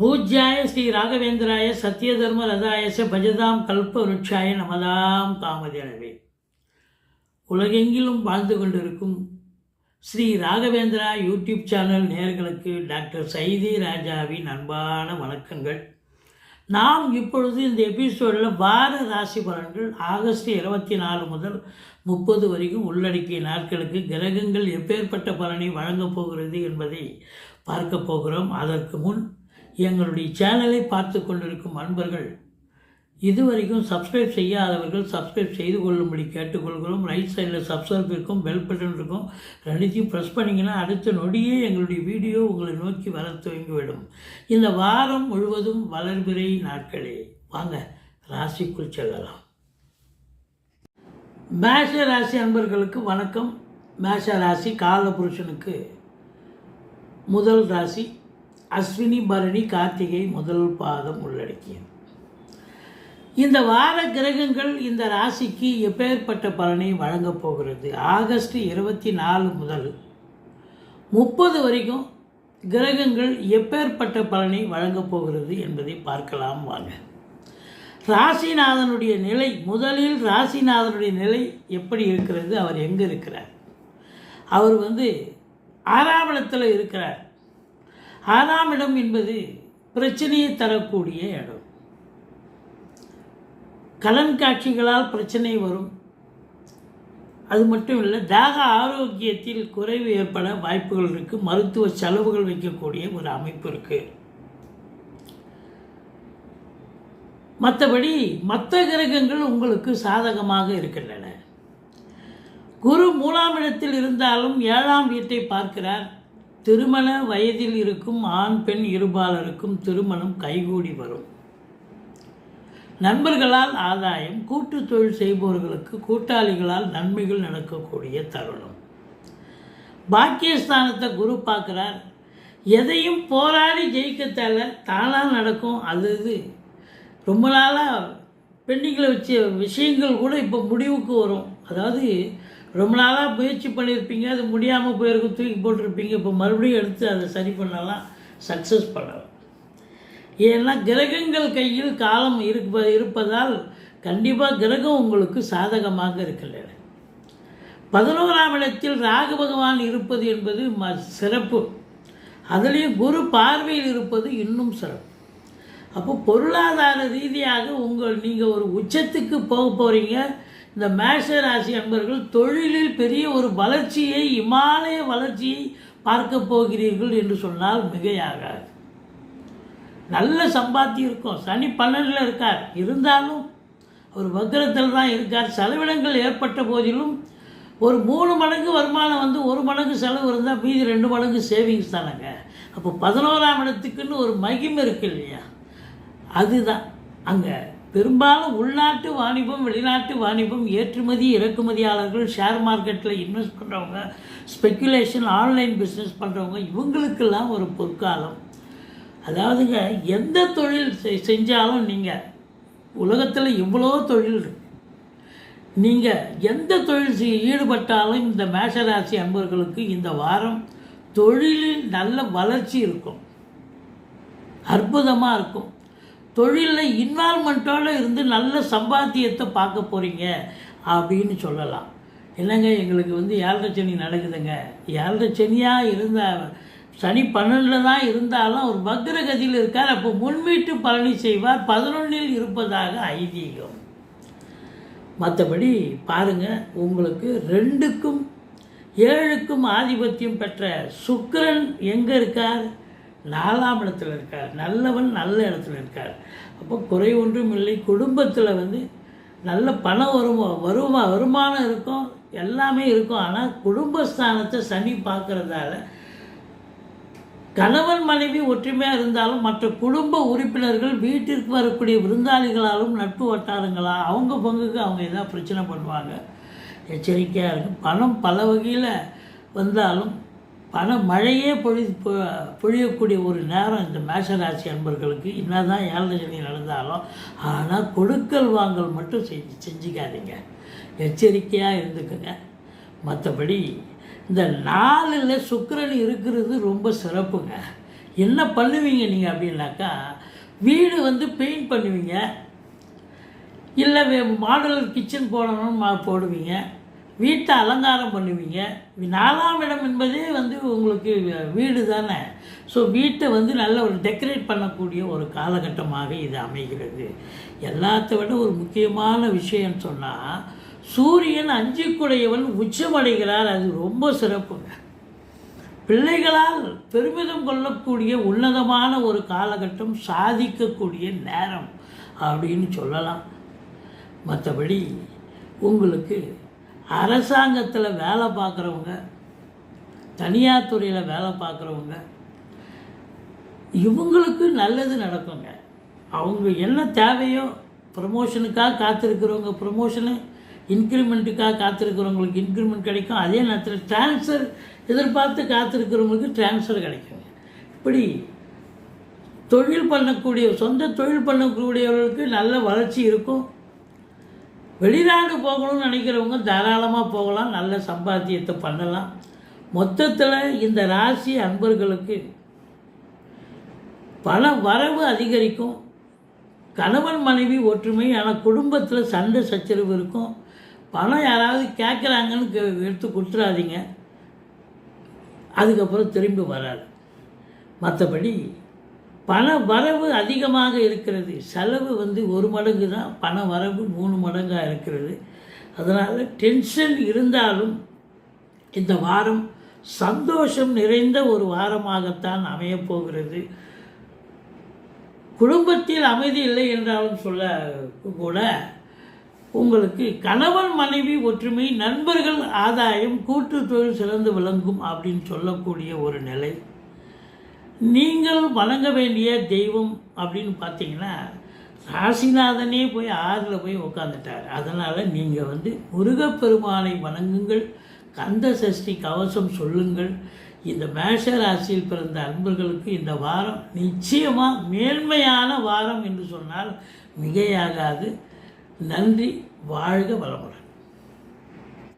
பூஜ்யாய ஸ்ரீ ராகவேந்திராய சத்யதர்ம ரதாயச பஜதாம் கல்ப விருட்சாய நமதாம் காமதேனவே உலகெங்கிலும் வாழ்ந்து கொண்டிருக்கும் ஸ்ரீ ராகவேந்திரா யூடியூப் சேனல் நேர்களுக்கு டாக்டர் சைதி ராஜாவின் அன்பான வணக்கங்கள். நாம் இப்பொழுது இந்த எபிசோடில் வார ராசி பலன்கள் ஆகஸ்ட் இருபத்தி நாலு முதல் முப்பது வரைக்கும் உள்ளடக்கிய நாட்களுக்கு கிரகங்கள் எப்பேற்பட்ட பலனை வழங்கப் போகிறது என்பதை பார்க்க போகிறோம். அதற்கு முன் எங்களுடைய சேனலை பார்த்து கொண்டிருக்கும் அன்பர்கள் இதுவரைக்கும் சப்ஸ்கிரைப் செய்யாதவர்கள் சப்ஸ்கிரைப் செய்து கொள்ளும்படி கேட்டுக்கொள்கிறோம். ரைட் சைடில் சப்ஸ்கிரைப் இருக்கும் பெல் பட்டன் இருக்கும். ரெண்டுத்தையும் ப்ரெஸ் பண்ணிங்கன்னா அடுத்த நொடியே எங்களுடைய வீடியோ உங்களை நோக்கி வர துவங்கிவிடும். இந்த வாரம் முழுவதும் வளர்பிறை நாட்களே. வாங்க ராசிக்குள் செல்லலாம். மேஷ ராசி அன்பர்களுக்கு வணக்கம். மேஷ ராசி காலபுருஷனுக்கு முதல் ராசி அஸ்வினி பரணி கார்த்திகை முதல் பாதம் உள்ளடக்கியது. இந்த வார கிரகங்கள் இந்த ராசிக்கு எப்பேற்பட்ட பலனை வழங்கப் போகிறது? ஆகஸ்ட் இருபத்தி நாலு முதல் முப்பது வரைக்கும் கிரகங்கள் எப்பேற்பட்ட பலனை வழங்கப் போகிறது என்பதை பார்க்கலாம் வாங்க. ராசிநாதனுடைய நிலை முதலில் ராசிநாதனுடைய நிலை எப்படி இருக்கிறது? அவர் எங்கே இருக்கிறார்? அவர் வந்து ஆறாவளத்தில் இருக்கிறார். ஆறாம் இடம் என்பது பிரச்சனையை தரக்கூடிய இடம். கலன் காட்சிகளால் பிரச்சனை வரும். அது மட்டும் இல்லை தாக ஆரோக்கியத்தில் குறைவு ஏற்பட வாய்ப்புகள் இருக்குது மருத்துவ செலவுகள் வைக்கக்கூடிய ஒரு அமைப்பு இருக்குது மற்றபடி மற்ற கிரகங்கள் உங்களுக்கு சாதகமாக இருக்கின்றன. குரு மூலாம் இடத்தில் இருந்தாலும் ஏழாம் வீட்டை பார்க்கிறார். திருமண வயதில் இருக்கும் ஆண் பெண் இருபாலருக்கும் திருமணம் கைகூடி வரும். நண்பர்களால் ஆதாயம் கூட்டு தொழில் செய்பவர்களுக்கு கூட்டாளிகளால் நன்மைகள் நடக்கக்கூடிய தருணம். பாக்கியஸ்தானத்தை குரு பார்க்குறார். எதையும் போராடி ஜெயிக்க தேவை தானாக நடக்கும். அது இது ரொம்ப நாளாக பெண்டிங்கில் வச்ச விஷயங்கள் கூட இப்போ முடிவுக்கு வரும். அதாவது ரொம்ப நாளாக முயற்சி பண்ணியிருப்பீங்க அது முடியாமல் போயிருக்கும் தூக்கி போட்டிருப்பீங்க இப்போ மறுபடியும் எடுத்து அதை சரி பண்ணலாம் சக்ஸஸ் பண்ணலாம். ஏன்னா கிரகங்கள் கையில் காலம் இருப்ப இருப்பதால் கண்டிப்பாக கிரகம் உங்களுக்கு சாதகமாக இருக்கலை பதினோராம் இடத்தில் ராகு பகவான் இருப்பது என்பது ம சிறப்பு. அதுலேயும் குரு பார்வையில் இருப்பது இன்னும் சிறப்பு. அப்போ பொருளாதார ரீதியாக உங்கள் நீங்கள் ஒரு உச்சத்துக்கு போக போகிறீங்க இந்த மேஷ ராசி அன்பர்கள் தொழிலில் பெரிய ஒரு வளர்ச்சியை இமாலய வளர்ச்சியை பார்க்க போகிறீர்கள் என்று சொன்னால் மிகையாகாது. நல்ல சம்பாத்தியம் இருக்கும். சனி பன்னெண்டில் இருக்கார். இருந்தாலும் அவர் வக்கரத்தில் தான் இருக்கார். செலவினங்கள் ஏற்பட்ட போதிலும் ஒரு மூணு மடங்கு வருமானம் வந்து ஒரு மடங்கு செலவு இருந்தால் மீதி ரெண்டு மடங்கு சேவிங்ஸ் தானேங்க. அப்போ பதினோராம் இடத்துக்குன்னு ஒரு மகிமை இருக்கு இல்லையா? அதுதான். அங்கே பெரும்பாலும் உள்நாட்டு வாணிபம் வெளிநாட்டு வாணிபம் ஏற்றுமதி இறக்குமதியாளர்கள் ஷேர் மார்க்கெட்டில் இன்வெஸ்ட் பண்ணுறவங்க ஸ்பெக்குலேஷன் ஆன்லைன் பிஸ்னஸ் பண்ணுறவங்க இவங்களுக்கெல்லாம் ஒரு பொற்காலம். அதாவதுங்க எந்த தொழில் செஞ்சாலும் நீங்கள் உலகத்தில் இவ்வளோ தொழில் இருக்குது நீங்கள் எந்த தொழில் செய்ய ஈடுபட்டாலும் இந்த மேஷராசி அன்பர்களுக்கு இந்த வாரம் தொழிலில் நல்ல வளர்ச்சி இருக்கும். அற்புதமாக இருக்கும். தொழிலில் இன்வால்மெண்ட்டோடு இருந்து நல்ல சம்பாத்தியத்தை பார்க்க போகிறீங்க அப்படின்னு சொல்லலாம். என்னங்க எங்களுக்கு வந்து ஏழரை சனி நடக்குதுங்க. ஏழரை சனியாக இருந்த சனி பன்னெண்டில் தான் இருந்தாலும் அவர் வக்ரகதியில் இருக்கார். அப்போ முன்வீட்டு பழனி செய்வார். பதினொன்றில் இருப்பதாக ஐதீகம். மற்றபடி பாருங்கள் உங்களுக்கு ரெண்டுக்கும் ஏழுக்கும் ஆதிபத்தியம் பெற்ற சுக்கரன் எங்கே இருக்கார்? நாலாம் இடத்துல இருக்கார். நல்லவன் நல்ல இடத்துல இருக்கார். அப்போ குறை ஒன்றும் இல்லை. குடும்பத்தில் வந்து நல்ல பணம் வருமா வருமா வருமானம் இருக்கும். எல்லாமே இருக்கும். ஆனால் குடும்பஸ்தானத்தை சனி பார்க்குறதால கணவன் மனைவி ஒற்றுமையாக இருந்தாலும் மற்ற குடும்ப உறுப்பினர்கள் வீட்டிற்கு வரக்கூடிய விருந்தாளிகளாலும் நட்பு வட்டாரங்களா அவங்க பங்குக்கு அவங்க எதாவது பிரச்சனை பண்ணுவாங்க. எச்சரிக்கையாக இருக்கும் பணம் பல வகையில் வந்தாலும் பல மழையே பொழி பொழியக்கூடிய ஒரு நேரம் இந்த மேஷராசி அன்பர்களுக்கு என்னதான் ஏழரை சனி நடந்தாலும் ஆனால் கொடுக்கல் வாங்கல் மட்டும் செஞ்சு செஞ்சுக்காதீங்க. எச்சரிக்கையாக இருந்துக்குங்க. மற்றபடி இந்த நாளில் சுக்கரன் இருக்கிறது ரொம்ப சிறப்புங்க. என்ன பண்ணுவீங்க நீங்கள் அப்படின்னாக்கா வீடு வந்து பெயிண்ட் பண்ணுவீங்க. இல்லை மாடலர் கிச்சன் போடணும்னு மா- போடுவீங்க. வீட்டை அலங்காரம் பண்ணுவீங்க. நாலாம் இடம் என்பதே வந்து உங்களுக்கு வீடு தானே. ஸோ வீட்டை வந்து நல்ல ஒரு டெக்கரேட் பண்ணக்கூடிய ஒரு காலகட்டமாக இது அமைகிறது. எல்லாத்த விட ஒரு முக்கியமான விஷயம் சொன்னால் சூரியன் அஞ்சுக்குடையவன் உச்சமடைகிறார். அது ரொம்ப சிறப்புங்க. பிள்ளைகளால் பெருமிதம் கொள்ளக்கூடிய உன்னதமான ஒரு காலகட்டம் சாதிக்கக்கூடிய நேரம் அப்படின்னு சொல்லலாம். மற்றபடி உங்களுக்கு அரசாங்கத்தில் வேலை பார்க்குறவங்க தனியார் துறையில் வேலை பார்க்குறவங்க இவங்களுக்கு நல்லது நடக்குங்க. அவங்க என்ன தேவையோ ப்ரமோஷனுக்காக காத்திருக்கிறவங்க ப்ரமோஷனு இன்க்ரிமெண்ட்டுக்காக காத்திருக்கிறவங்களுக்கு இன்க்ரிமெண்ட் கிடைக்கும். அதே நேரத்தில் ட்ரான்ஸ்ஃபர் எதிர்பார்த்து காத்திருக்கிறவங்களுக்கு ட்ரான்ஸ்ஃபர் கிடைக்குங்க. இப்படி தொழில் பண்ணக்கூடிய சொந்த தொழில் பண்ணக்கூடியவர்களுக்கு நல்ல வளர்ச்சி இருக்கும். வெளிநாடு போகணும்னு நினைக்கிறவங்க தாராளமாக போகலாம் நல்ல சம்பாத்தியத்தை பண்ணலாம். மொத்தத்தில் இந்த ராசி அன்பர்களுக்கு பண வரவு அதிகரிக்கும். கணவன் மனைவி ஒற்றுமை ஆனால் குடும்பத்தில் சண்டை சச்சரவு இருக்கும். பணம் யாராவது கேட்குறாங்கன்னு கே- எடுத்து கொடுத்துறாதீங்க. அதுக்கப்புறம் திரும்பி வராது. மற்றபடி பண வரவு அதிகமாக இருக்கிறது. செலவு வந்து ஒரு மடங்கு தான் பண வரவு மூணு மடங்காக இருக்கிறது. அதனால் டென்ஷன் இருந்தாலும் இந்த வாரம் சந்தோஷம் நிறைந்த ஒரு வாரமாகத்தான் அமையப்போகிறது குடும்பத்தில் அமைதி இல்லை என்றாலும் சொல்ல கூட உங்களுக்கு கணவன் மனைவி ஒற்றுமை நண்பர்கள் ஆதாயம் கூட்டு தொழில் சிறந்து விளங்கும் அப்படின்னு சொல்லக்கூடிய ஒரு நிலை. நீங்கள் வணங்க வேண்டிய தெய்வம் அப்படின்னு பார்த்தீங்கன்னா ராசிநாதனே போய் ஆறில் போய் உட்காந்துட்டார் அதனால் நீங்கள் வந்து முருகப்பெருமானை வணங்குங்கள் கந்த சஷ்டி கவசம் சொல்லுங்கள். இந்த மேஷ ராசியில் பிறந்த அன்பர்களுக்கு இந்த வாரம் நிச்சயமாக மேன்மையான வாரம் என்று சொன்னால் மிகையாகாது. நன்றி வாழ்க வளமுடன்.